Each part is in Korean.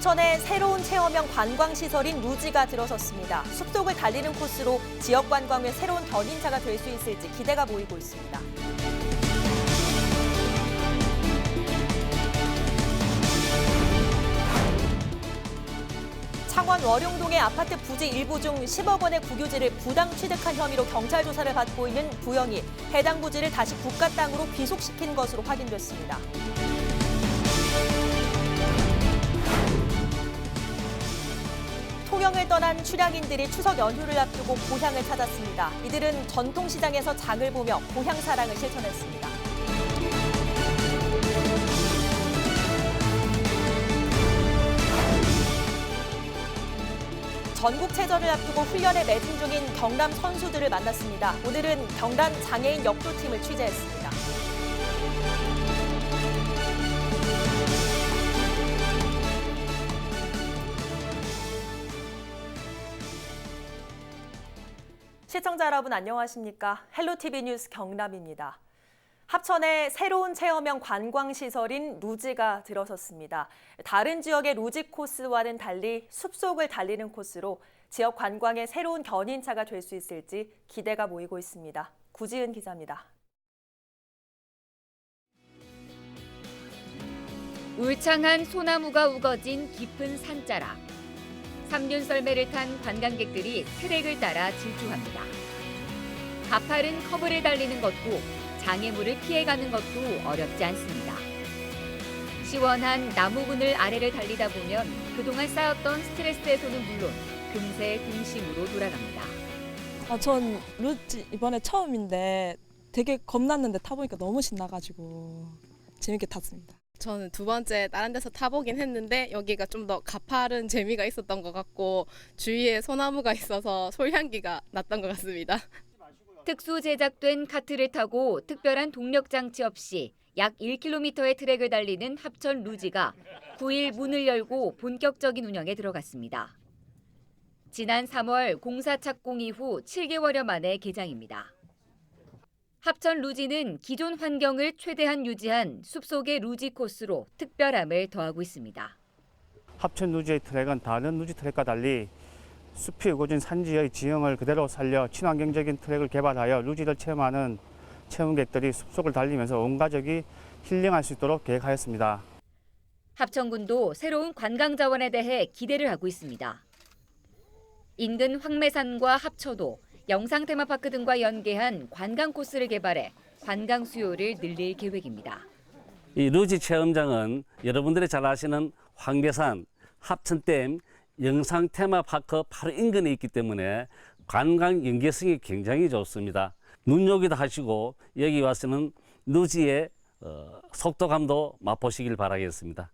합천에 새로운 체험형 관광시설인 루지가 들어섰습니다. 숲속을 달리는 코스로 지역 관광의 새로운 견인차가 될 수 있을지 기대가 모이고 있습니다. 창원 월용동의 아파트 부지 일부 중 10억 원의 국유지를 부당 취득한 혐의로 경찰 조사를 받고 있는 부영이 해당 부지를 다시 국가 땅으로 귀속시킨 것으로 확인됐습니다. 통영을 떠난 출향인들이 추석 연휴를 앞두고 고향을 찾았습니다. 이들은 전통시장에서 장을 보며 고향 사랑을 실천했습니다. 전국체전을 앞두고 훈련에 매진 중인 경남 선수들을 만났습니다. 오늘은 경남 장애인 역도팀을 취재했습니다. 시청자 여러분 안녕하십니까? 헬로티비 뉴스 경남입니다. 합천에 새로운 체험형 관광시설인 루지가 들어섰습니다. 다른 지역의 루지 코스와는 달리 숲속을 달리는 코스로 지역 관광의 새로운 견인차가 될 수 있을지 기대가 모이고 있습니다. 구지은 기자입니다. 울창한 소나무가 우거진 깊은 산자락. 삼륜 썰매를 탄 관광객들이 트랙을 따라 질주합니다. 가파른 커브를 달리는 것도 장애물을 피해가는 것도 어렵지 않습니다. 시원한 나무 그늘 아래를 달리다 보면 그동안 쌓였던 스트레스 해소는 물론 금세 등심으로 돌아갑니다. 아, 전 루지 이번에 처음인데 되게 겁났는데 타보니까 너무 신나가지고 재밌게 탔습니다. 저는 두 번째 다른 데서 타보긴 했는데 여기가 좀 더 가파른 재미가 있었던 것 같고 주위에 소나무가 있어서 솔향기가 났던 것 같습니다. 특수 제작된 카트를 타고 특별한 동력 장치 없이 약 1km의 트랙을 달리는 합천 루지가 9일 문을 열고 본격적인 운영에 들어갔습니다. 지난 3월 공사 착공 이후 7개월여 만에 개장입니다. 합천 루지는 기존 환경을 최대한 유지한 숲속의 루지 코스로 특별함을 더하고 있습니다. 합천 누지의 트랙은 다른 누지 트랙과 달리 숲이 우거진 산지의 지형을 그대로 살려 친환경적인 트랙을 개발하여 루지를 체험하는 체험객들이 숲속을 달리면서 온 가족이 힐링할 수 있도록 계획하였습니다. 합천군도 새로운 관광 자원에 대해 기대를 하고 있습니다. 인근 황매산과 합천도 영상 테마파크 등과 연계한 관광 코스를 개발해 관광 수요를 늘릴 계획입니다. 이 루지 체험장은 여러분들이 잘 아시는 황계산, 합천댐, 영상 테마파크 바로 인근에 있기 때문에 관광 연계성이 굉장히 좋습니다. 눈여기도 하시고 여기 와서는 루지의 어, 속도감도 맛보시길 바라겠습니다.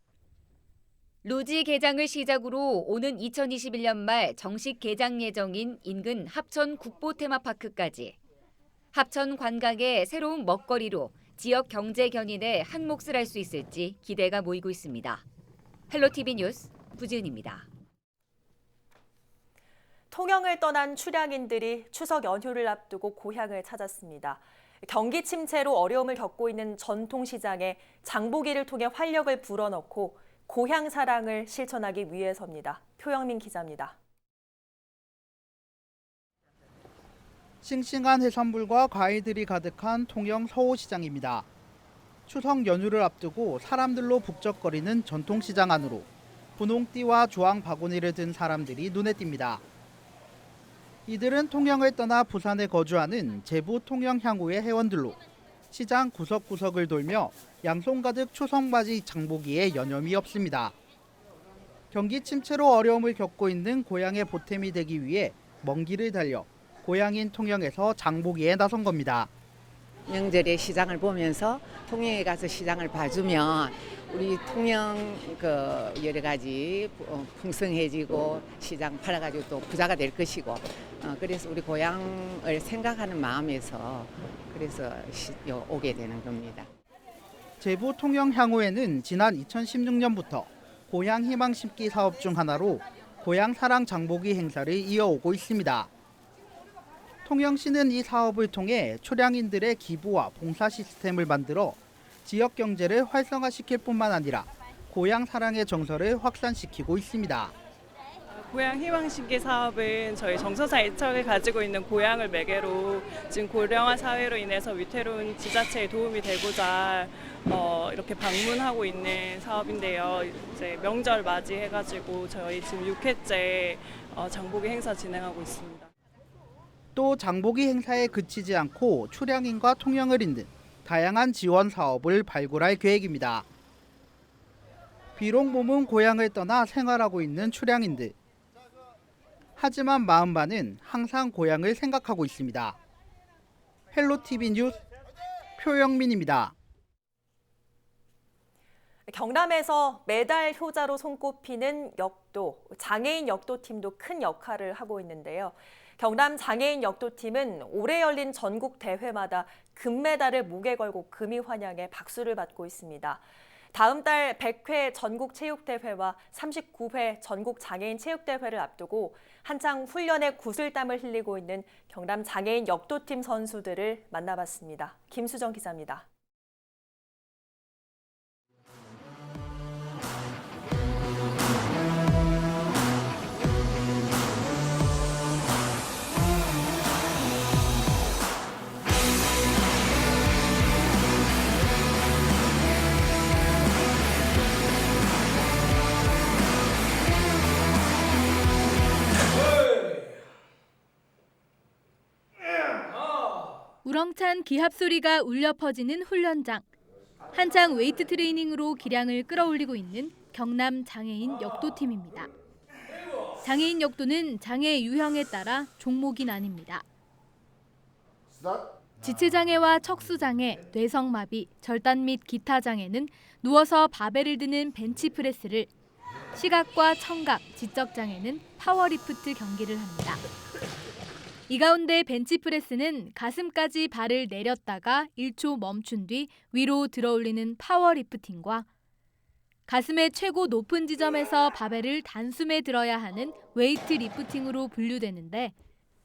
루지 개장을 시작으로 오는 2021년 말 정식 개장 예정인 인근 합천 국보 테마파크까지 합천 관광의 새로운 먹거리로 지역 경제 견인에 한 몫을 할 수 있을지 기대가 모이고 있습니다. 헬로티비 뉴스 부지은입니다. 통영을 떠난 출향인들이 추석 연휴를 앞두고 고향을 찾았습니다. 경기 침체로 어려움을 겪고 있는 전통시장에 장보기를 통해 활력을 불어넣고 고향 사랑을 실천하기 위해서입니다. 표영민 기자입니다. 싱싱한 해산물과 과일들이 가득한 통영 서호시장입니다. 추석 연휴를 앞두고 사람들로 북적거리는 전통시장 안으로 분홍띠와 주황 바구니를 든 사람들이 눈에 띕니다. 이들은 통영을 떠나 부산에 거주하는 제부 통영 향후의 회원들로 시장 구석구석을 돌며 양손 가득 추석맞이 장보기에 여념이 없습니다. 경기 침체로 어려움을 겪고 있는 고향의 보탬이 되기 위해 먼 길을 달려 고향인 통영에서 장보기에 나선 겁니다. 명절에 시장을 보면서 통영에 가서 시장을 봐주면 우리 통영 그 여러 가지 어, 풍성해지고 시장 팔아가지고 또 부자가 될 것이고 어, 그래서 우리 고향을 생각하는 마음에서 그래서 오게 되는 겁니다. 제부 통영 향후에는 지난 2016년부터 고향 희망 심기 사업 중 하나로 고향 사랑 장보기 행사를 이어오고 있습니다. 통영시는 이 사업을 통해 초량인들의 기부와 봉사 시스템을 만들어 지역 경제를 활성화시킬 뿐만 아니라 고향 사랑의 정서를 확산시키고 있습니다. 고향 희망신기 사업은 저희 정서사 애착을 가지고 있는 고향을 매개로 지금 고령화 사회로 인해서 위태로운 지자체에 도움이 되고자 어, 이렇게 방문하고 있는 사업인데요. 이제 명절 맞이해가지고 저희 지금 6회째 어, 장보기 행사 진행하고 있습니다. 또 장보기 행사에 그치지 않고 출향인과 통영을 잇는 다양한 지원 사업을 발굴할 계획입니다. 비록 몸은 고향을 떠나 생활하고 있는 출향인들. 하지만 마음만은 항상 고향을 생각하고 있습니다. 헬로티비 뉴스 표영민입니다. 경남에서 메달 효자로 손꼽히는 역도, 장애인 역도팀도 큰 역할을 하고 있는데요. 경남 장애인 역도팀은 올해 열린 전국 대회마다 금메달을 목에 걸고 금이 환영해 박수를 받고 있습니다. 다음 달 100회 전국 체육대회와 39회 전국 장애인 체육대회를 앞두고 한창 훈련에 구슬땀을 흘리고 있는 경남 장애인 역도팀 선수들을 만나봤습니다. 김수정 기자입니다. 우렁찬 기합 소리가 울려 퍼지는 훈련장. 한창 웨이트 트레이닝으로 기량을 끌어올리고 있는 경남 장애인 역도팀입니다. 장애인 역도는 장애 유형에 따라 종목이 나뉩니다. 지체장애와 척수장애, 뇌성마비, 절단 및 기타 장애는 누워서 바벨을 드는 벤치프레스를, 시각과 청각, 지적장애는 파워리프트 경기를 합니다. 이 가운데 벤치프레스는 가슴까지 발을 내렸다가 1초 멈춘 뒤 위로 들어올리는 파워리프팅과 가슴의 최고 높은 지점에서 바벨을 단숨에 들어야 하는 웨이트 리프팅으로 분류되는데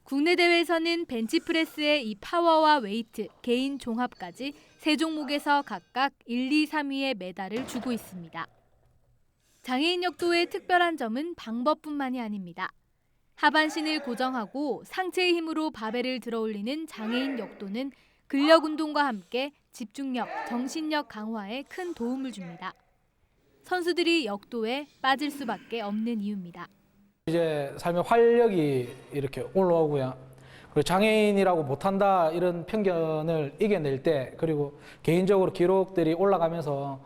국내 대회에서는 벤치프레스의 이 파워와 웨이트, 개인 종합까지 세 종목에서 각각 1, 2, 3위의 메달을 주고 있습니다. 장애인 역도의 특별한 점은 방법뿐만이 아닙니다. 하반신을 고정하고 상체의 힘으로 바벨을 들어올리는 장애인 역도는 근력 운동과 함께 집중력, 정신력 강화에 큰 도움을 줍니다. 선수들이 역도에 빠질 수밖에 없는 이유입니다. 이제 삶의 활력이 이렇게 올라오고요. 그리고 장애인이라고 못한다 이런 편견을 이겨낼 때 그리고 개인적으로 기록들이 올라가면서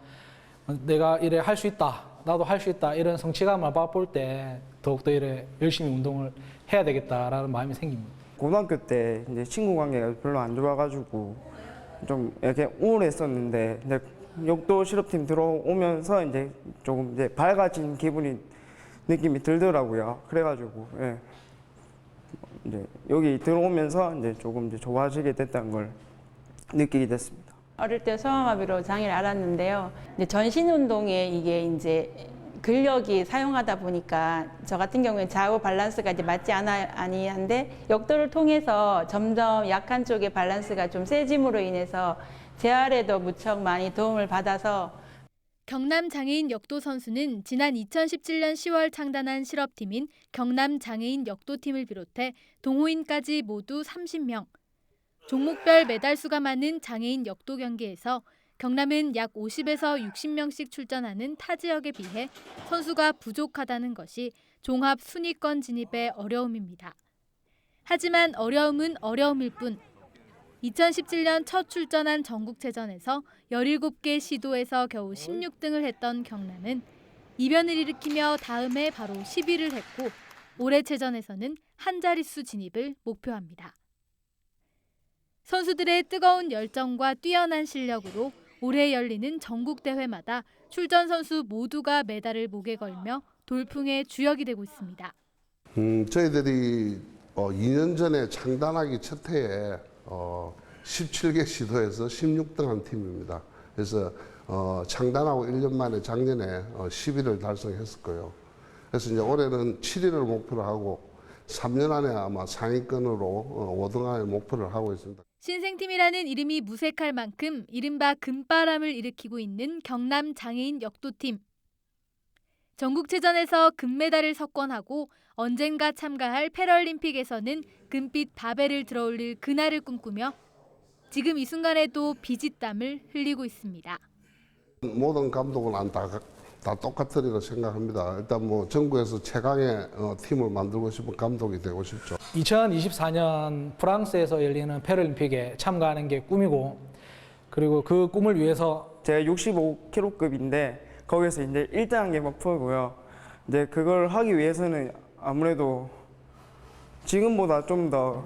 내가 이래 할 수 있다. 나도 할 수 있다. 이런 성취감을 맛볼 때 더욱더 이래 열심히 운동을 해야 되겠다라는 마음이 생깁니다. 고등학교 때 이제 친구 관계가 별로 안 좋아가지고 좀 이렇게 우울했었는데 이제 역도 실업팀 들어오면서 이제 조금 이제 밝아진 기분이 느낌이 들더라고요. 그래가지고 예. 이제 여기 들어오면서 이제 조금 이제 좋아지게 됐다는 걸 느끼게 됐습니다. 어릴 때 소아마비로 장애를 알았는데요. 전신 운동에 이게 이제 근력이 사용하다 보니까 저 같은 경우에 좌우 밸런스가 이제 맞지 않아 아니한데 역도를 통해서 점점 약한 쪽의 밸런스가 좀 세짐으로 인해서 재활에도 무척 많이 도움을 받아서 경남 장애인 역도 선수는 지난 2017년 10월 창단한 실업팀인 경남 장애인 역도팀을 비롯해 동호인까지 모두 30명. 종목별 메달 수가 많은 장애인 역도 경기에서 경남은 약 50에서 60명씩 출전하는 타 지역에 비해 선수가 부족하다는 것이 종합 순위권 진입의 어려움입니다. 하지만 어려움은 어려움일 뿐 2017년 첫 출전한 전국체전에서 17개 시도에서 겨우 16등을 했던 경남은 이변을 일으키며 다음해 바로 10위를 했고 올해 체전에서는 한 자릿수 진입을 목표합니다. 선수들의 뜨거운 열정과 뛰어난 실력으로 올해 열리는 전국 대회마다 출전 선수 모두가 메달을 목에 걸며 돌풍의 주역이 되고 있습니다. 음, 저희들이 어, 2년 전에 창단하기 첫 해에 어, 17개 시도에서 16등 한 팀입니다. 그래서 어, 창단하고 1년 만에 작년에 어, 10위를 달성했었고요. 그래서 이제 올해는 7위를 목표로 하고 3년 안에 아마 상위권으로 어, 5등할 목표를 하고 있습니다. 신생팀이라는 이름이 무색할 만큼 이른바 금바람을 일으키고 있는 경남 장애인 역도팀. 전국체전에서 금메달을 석권하고 언젠가 참가할 패럴림픽에서는 금빛 바벨을 들어올릴 그날을 꿈꾸며 지금 이 순간에도 비짓땀을 흘리고 있습니다. 모든 감독은 다, 다 똑같으리라 생각합니다. 일단 뭐 전국에서 최강의 어, 팀을 만들고 싶은 감독이 되고 싶죠. 2024년 프랑스에서 열리는 패럴림픽에 참가하는 게 꿈이고 그리고 그 꿈을 위해서 제가 65kg급인데 거기서 이제 1등한 게 목표고요. 이제 그걸 하기 위해서는 아무래도 지금보다 좀 더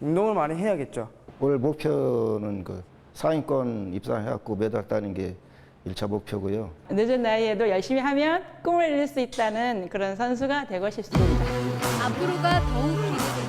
운동을 많이 해야겠죠. 올 목표는 그 상위권 입상해갖고 메달 따는 게 1차 목표고요. 늦은 나이에도 열심히 하면 꿈을 이룰 수 있다는 그런 선수가 되고 싶습니다. 앞으로가 더욱 강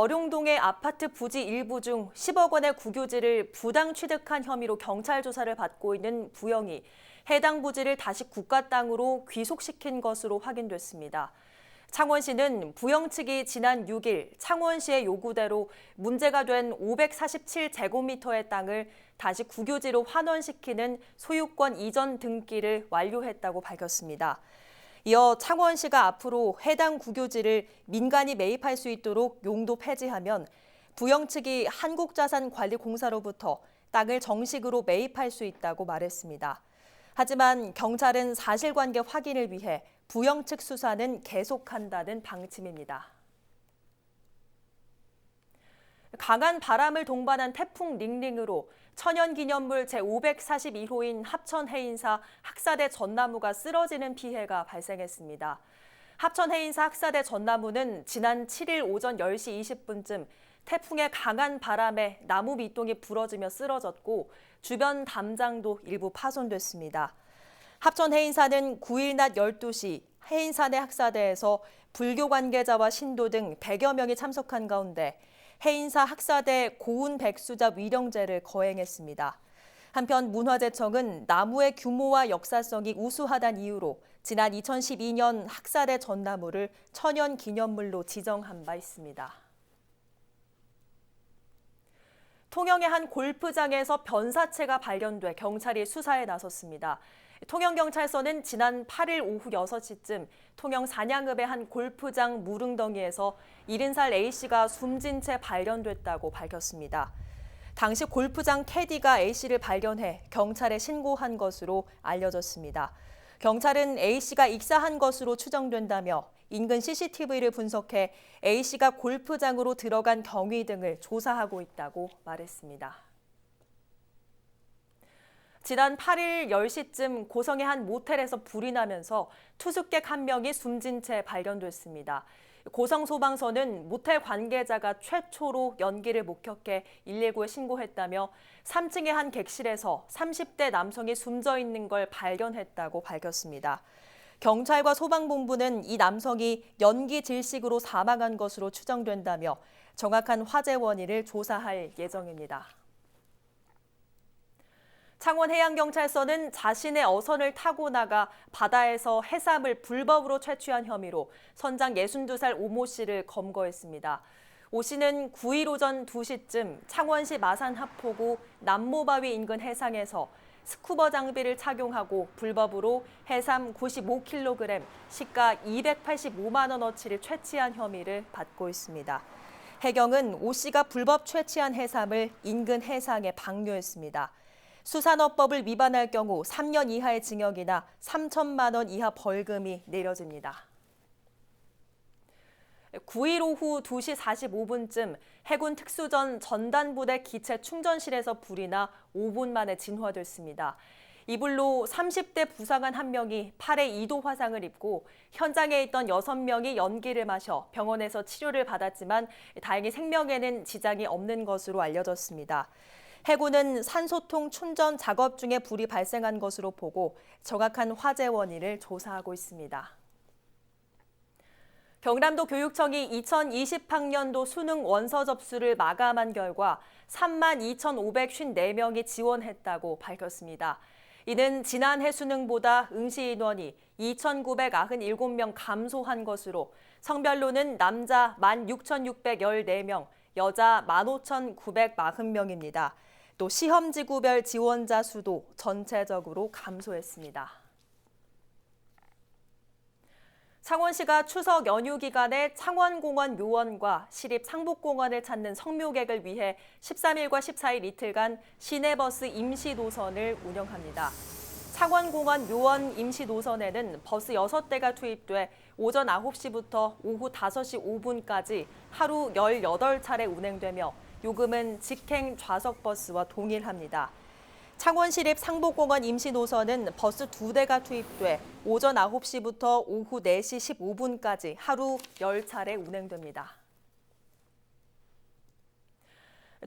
창원 월용동의 아파트 부지 일부 중 10억 원의 국유지를 부당 취득한 혐의로 경찰 조사를 받고 있는 부영이 해당 부지를 다시 국가 땅으로 귀속시킨 것으로 확인됐습니다. 창원시는 부영 측이 지난 6일 창원시의 요구대로 문제가 된 547제곱미터의 땅을 다시 국유지로 환원시키는 소유권 이전 등기를 완료했다고 밝혔습니다. 이어 창원시가 앞으로 해당 국유지를 민간이 매입할 수 있도록 용도 폐지하면 부영 측이 한국자산관리공사로부터 땅을 정식으로 매입할 수 있다고 말했습니다. 하지만 경찰은 사실관계 확인을 위해 부영 측 수사는 계속한다는 방침입니다. 강한 바람을 동반한 태풍 닝닝으로 천연기념물 제541호인 합천해인사 학사대 전나무가 쓰러지는 피해가 발생했습니다. 합천해인사 학사대 전나무는 지난 7일 오전 10시 20분쯤 태풍의 강한 바람에 나무 밑동이 부러지며 쓰러졌고 주변 담장도 일부 파손됐습니다. 합천 해인사는 9일 낮 12시 해인사 내 학사대에서 불교 관계자와 신도 등 100여 명이 참석한 가운데 해인사 학사대 고운 백수자 위령제를 거행했습니다. 한편 문화재청은 나무의 규모와 역사성이 우수하다는 이유로 지난 2012년 학사대 전나무를 천연 기념물로 지정한 바 있습니다. 통영의 한 골프장에서 변사체가 발견돼 경찰이 수사에 나섰습니다. 통영경찰서는 지난 8일 오후 6시쯤 통영 산양읍의 한 골프장 무릉덩이에서 70살 A씨가 숨진 채 발견됐다고 밝혔습니다. 당시 골프장 캐디가 A씨를 발견해 경찰에 신고한 것으로 알려졌습니다. 경찰은 A씨가 익사한 것으로 추정된다며 인근 CCTV를 분석해 A씨가 골프장으로 들어간 경위 등을 조사하고 있다고 말했습니다. 지난 8일 10시쯤 고성의 한 모텔에서 불이 나면서 투숙객 한 명이 숨진 채 발견됐습니다. 고성 소방서는 모텔 관계자가 최초로 연기를 목격해 119에 신고했다며 3층의 한 객실에서 30대 남성이 숨져 있는 걸 발견했다고 밝혔습니다. 경찰과 소방본부는 이 남성이 연기 질식으로 사망한 것으로 추정된다며 정확한 화재 원인을 조사할 예정입니다. 창원해양경찰서는 자신의 어선을 타고 나가 바다에서 해삼을 불법으로 채취한 혐의로 선장 62살 오모 씨를 검거했습니다. 오 씨는 9일 오전 2시쯤 창원시 마산 하포구 남모바위 인근 해상에서 스쿠버 장비를 착용하고 불법으로 해삼 95kg, 시가 285만 원어치를 채취한 혐의를 받고 있습니다. 해경은 오 씨가 불법 채취한 해삼을 인근 해상에 방류했습니다. 수산업법을 위반할 경우 3년 이하의 징역이나 3천만 원 이하 벌금이 내려집니다. 9일 오후 2시 45분쯤 해군 특수전 전단부대 기체 충전실에서 불이 나 5분 만에 진화됐습니다. 이 불로 30대 부상한 한 명이 팔에 2도 화상을 입고 현장에 있던 6명이 연기를 마셔 병원에서 치료를 받았지만 다행히 생명에는 지장이 없는 것으로 알려졌습니다. 해군은 산소통 충전 작업 중에 불이 발생한 것으로 보고 정확한 화재 원인을 조사하고 있습니다. 경남도 교육청이 2020학년도 수능 원서 접수를 마감한 결과 32,554명이 지원했다고 밝혔습니다. 이는 지난해 수능보다 응시 인원이 2,997명 감소한 것으로 성별로는 남자 16,614명, 여자 15,940명입니다. 또 시험지구별 지원자 수도 전체적으로 감소했습니다. 창원시가 추석 연휴 기간에 창원공원 묘원과 시립 상복공원을 찾는 성묘객을 위해 13일과 14일 이틀간 시내버스 임시 노선을 운영합니다. 창원공원 묘원 임시 노선에는 버스 6대가 투입돼 오전 9시부터 오후 5시 5분까지 하루 18차례 운행되며 요금은 직행 좌석 버스와 동일합니다. 창원시립 상복공원 임시 노선은 버스 두 대가 투입돼 오전 9시부터 오후 4시 15분까지 하루 10차례 운행됩니다.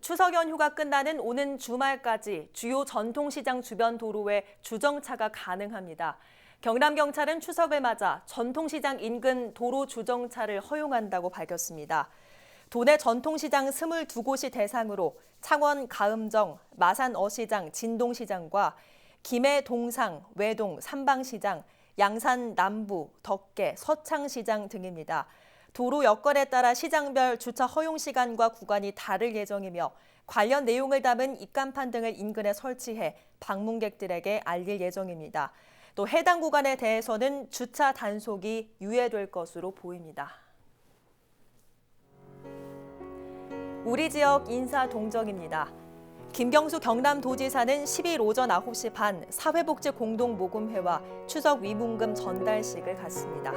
추석 연휴가 끝나는 오는 주말까지 주요 전통시장 주변 도로에 주정차가 가능합니다. 경남경찰은 추석을 맞아 전통시장 인근 도로 주정차를 허용한다고 밝혔습니다. 도내 전통시장 22곳이 대상으로 창원 가음정, 마산 어시장, 진동시장과 김해 동상, 외동, 삼방시장, 양산 남부, 덕계, 서창시장 등입니다. 도로 여건에 따라 시장별 주차 허용 시간과 구간이 다를 예정이며 관련 내용을 담은 입간판 등을 인근에 설치해 방문객들에게 알릴 예정입니다. 또 해당 구간에 대해서는 주차 단속이 유예될 것으로 보입니다. 우리 지역 인사 동정입니다. 김경수 경남도지사는 10일 오전 9시 반 사회복지 공동 모금회와 추석 위문금 전달식을 갖습니다.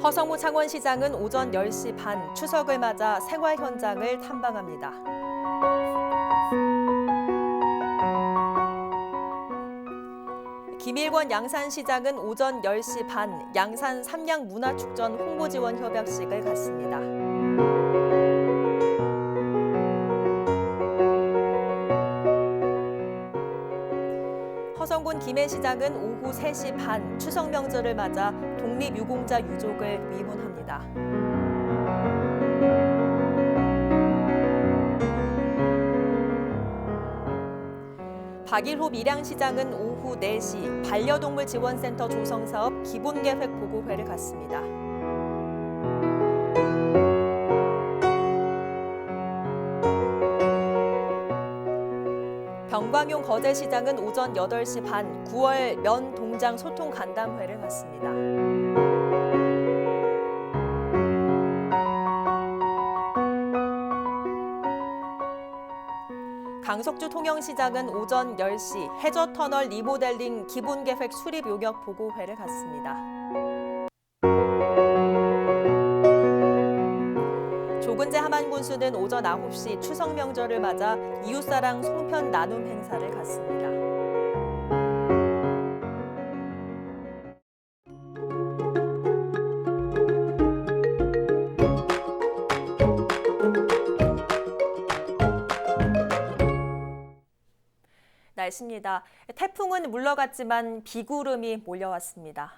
허성무 창원시장은 오전 10시 반 추석을 맞아 생활 현장을 탐방합니다. 일권 양산시장은 오전 10시 반 양산 삼양문화축전 홍보지원 협약식을 갖습니다. 허성군 김해시장은 오후 3시 반 추석 명절을 맞아 독립유공자 유족을 위문합니다. 박일호 밀양시장은 오후 4시 반려동물 지원센터 조성 사업 기본계획 보고회를 갖습니다. 병광용 거제시장은 오전 8시 반 9월 면 동장 소통 간담회를 갖습니다. 강석주 통영시장은 오전 10시 해저터널 리모델링 기본계획 수립 용역 보고회를 갖습니다. 조근재 하만군수는 오전 9시 추석 명절을 맞아 이웃사랑 송편 나눔 행사를 갖습니다. 날씨입니다. 태풍은 물러갔지만 비구름이 몰려왔습니다.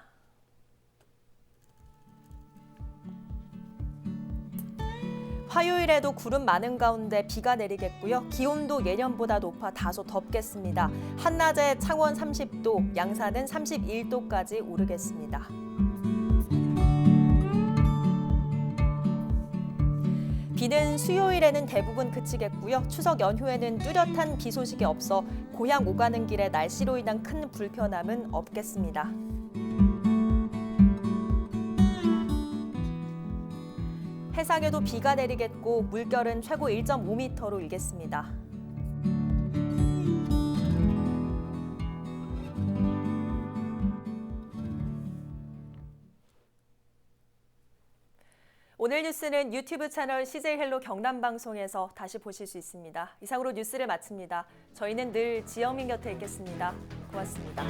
화요일에도 구름 많은 가운데 비가 내리겠고요. 기온도 예년보다 높아 다소 덥겠습니다. 한낮에 창원 30도, 양산은 31도까지 오르겠습니다. 비는 수요일에는 대부분 그치겠고요. 추석 연휴에는 뚜렷한 비 소식이 없어 고향 오가는 길에 날씨로 인한 큰 불편함은 없겠습니다. 해상에도 비가 내리겠고 물결은 최고 1.5m로 일겠습니다. 오늘 뉴스는 유튜브 채널 CJ 헬로 경남 방송에서 다시 보실 수 있습니다. 이상으로 뉴스를 마칩니다. 저희는 늘 지영민 곁에 있겠습니다. 고맙습니다.